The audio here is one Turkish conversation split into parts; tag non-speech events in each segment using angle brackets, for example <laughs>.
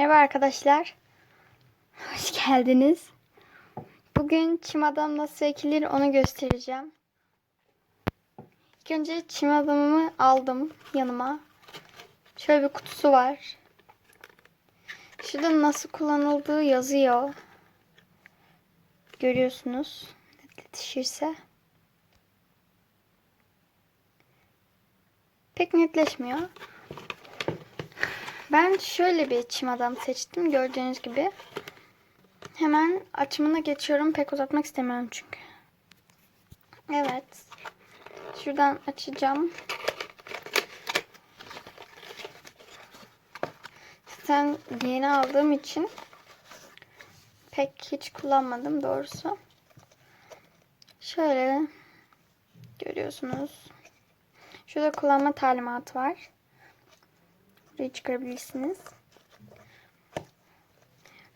Merhaba arkadaşlar. Hoş geldiniz. Bugün çim adam nasıl ekilir onu göstereceğim. İlk önce çim adamımı aldım yanıma. Şöyle bir kutusu var. Şurada nasıl kullanıldığı yazıyor. Görüyorsunuz. Netleşirse. Pek netleşmiyor. Ben şöyle bir çim adam seçtim gördüğünüz gibi. Hemen açımına geçiyorum. Pek uzatmak istemiyorum çünkü. Evet. Şuradan açacağım. Zaten yeni aldığım için pek hiç kullanmadım doğrusu. Şöyle görüyorsunuz. Şurada kullanma talimatı var. Burayı çıkarabilirsiniz.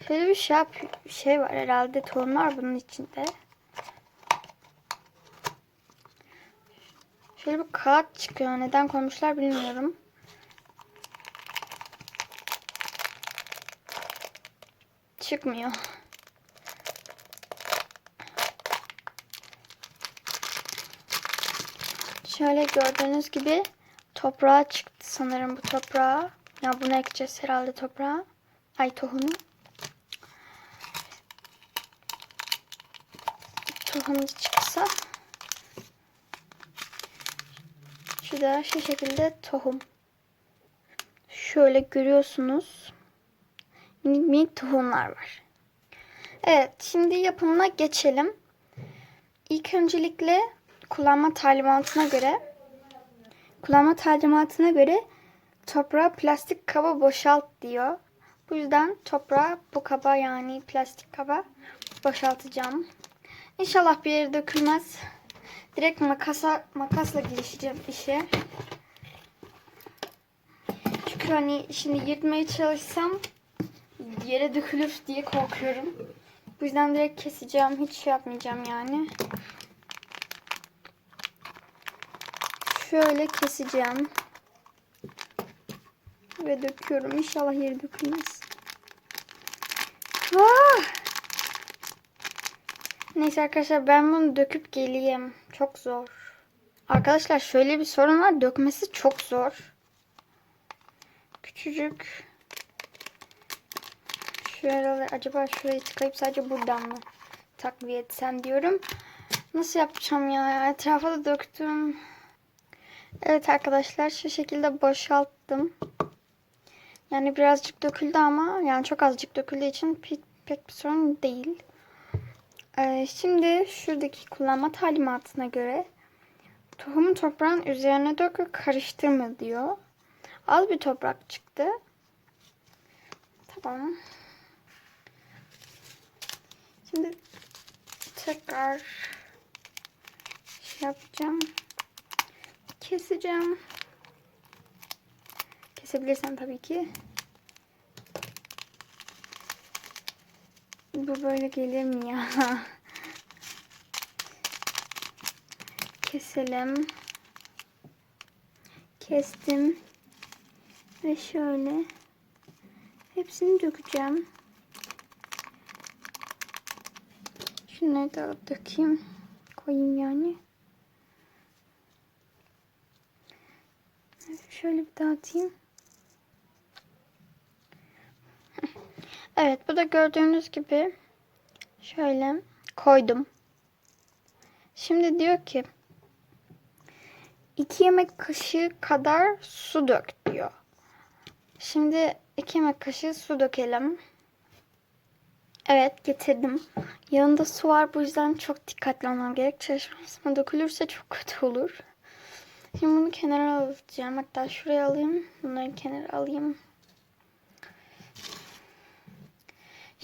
Şöyle bir şey, yap, şey var herhalde tohumlar bunun içinde. Şöyle bir kağıt çıkıyor. Neden koymuşlar bilmiyorum. Çıkmıyor. Şöyle gördüğünüz gibi toprağa çıktı sanırım bu toprağa. Ya bunu ekeceğiz herhalde toprağa. Ay tohumu. Tohum çıksa. Şu da şu şekilde tohum. Şöyle görüyorsunuz. Minik minik tohumlar var. Evet şimdi yapımına geçelim. İlk öncelikle kullanma talimatına göre kullanma talimatına göre toprağa plastik kaba boşalt diyor. Bu yüzden toprağa bu kaba yani plastik kaba boşaltacağım. İnşallah bir yere dökülmez. Direkt makasa makasla girişeceğim işe. Çünkü hani şimdi yırtmaya çalışsam yere dökülür diye korkuyorum. Bu yüzden direkt keseceğim. Hiç şey yapmayacağım yani. Şöyle keseceğim. Ve döküyorum. İnşallah yeri dökülmez. Ah! Neyse arkadaşlar ben bunu döküp geleyim. Çok zor. Arkadaşlar şöyle bir sorun var. Dökmesi çok zor. Küçücük. Şöyle acaba şurayı tıkayıp sadece buradan mı takviye etsem diyorum. Nasıl yapacağım ya? Etrafa da döktüm. Evet arkadaşlar şu şekilde boşalttım. Yani birazcık döküldü ama yani çok azıcık döküldüğü için pek, bir sorun değil. Ee, şimdi şuradaki kullanma talimatına göre tohumu toprağın üzerine dök ve karıştırma diyor. Az bir toprak çıktı. Tamam. Şimdi tekrar şey yapacağım. Keseceğim. Kesebilirsen tabii ki. Bu böyle gelir mi ya? <laughs> Keselim. Kestim. Ve şöyle hepsini dökeceğim. Şunları da dökeyim. Koyayım yani. Şöyle bir dağıtayım. Evet bu da gördüğünüz gibi şöyle koydum. Şimdi diyor ki 2 yemek kaşığı kadar su dök diyor. Şimdi 2 yemek kaşığı su dökelim. Evet getirdim. Yanında su var bu yüzden çok dikkatli olmam gerek. Çalışmasına dökülürse çok kötü olur. Şimdi bunu kenara alacağım. Hatta şuraya alayım. Bunları kenara alayım.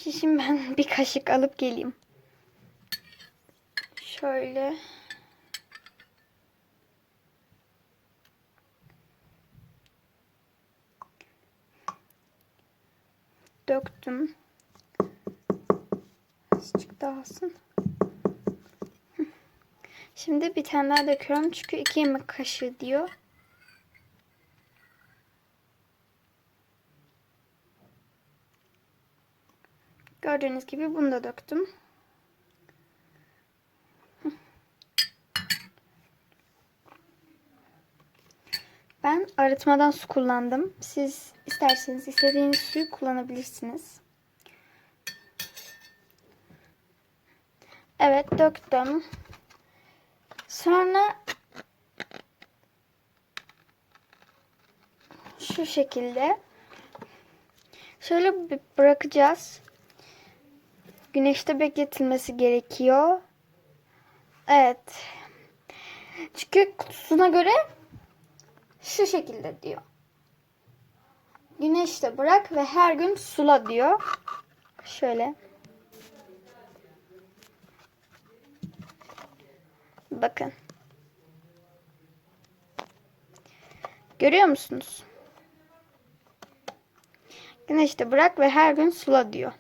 Şimdi ben <laughs> bir kaşık alıp geleyim. Şöyle. Döktüm. Azıcık daha alsın. Şimdi bir tane daha döküyorum. Çünkü iki yemek kaşığı diyor. Gördüğünüz gibi bunu da döktüm. Ben arıtmadan su kullandım. Siz isterseniz istediğiniz suyu kullanabilirsiniz. Evet döktüm. Sonra şu şekilde şöyle bırakacağız. Güneşte bekletilmesi gerekiyor. Evet. Çünkü kutusuna göre şu şekilde diyor. Güneşte bırak ve her gün sula diyor. Şöyle. Bakın. Görüyor musunuz? Güneşte bırak ve her gün sula diyor.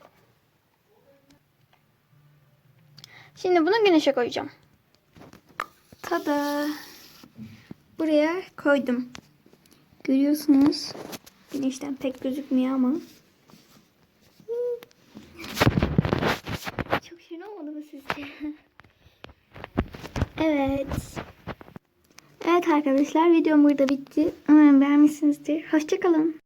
Şimdi bunu güneşe koyacağım. Tada. Buraya koydum. Görüyorsunuz. Güneşten pek gözükmüyor ama. Çok şirin olmadı mı sizce? <laughs> evet. Evet arkadaşlar videom burada bitti. Umarım beğenmişsinizdir. Hoşçakalın.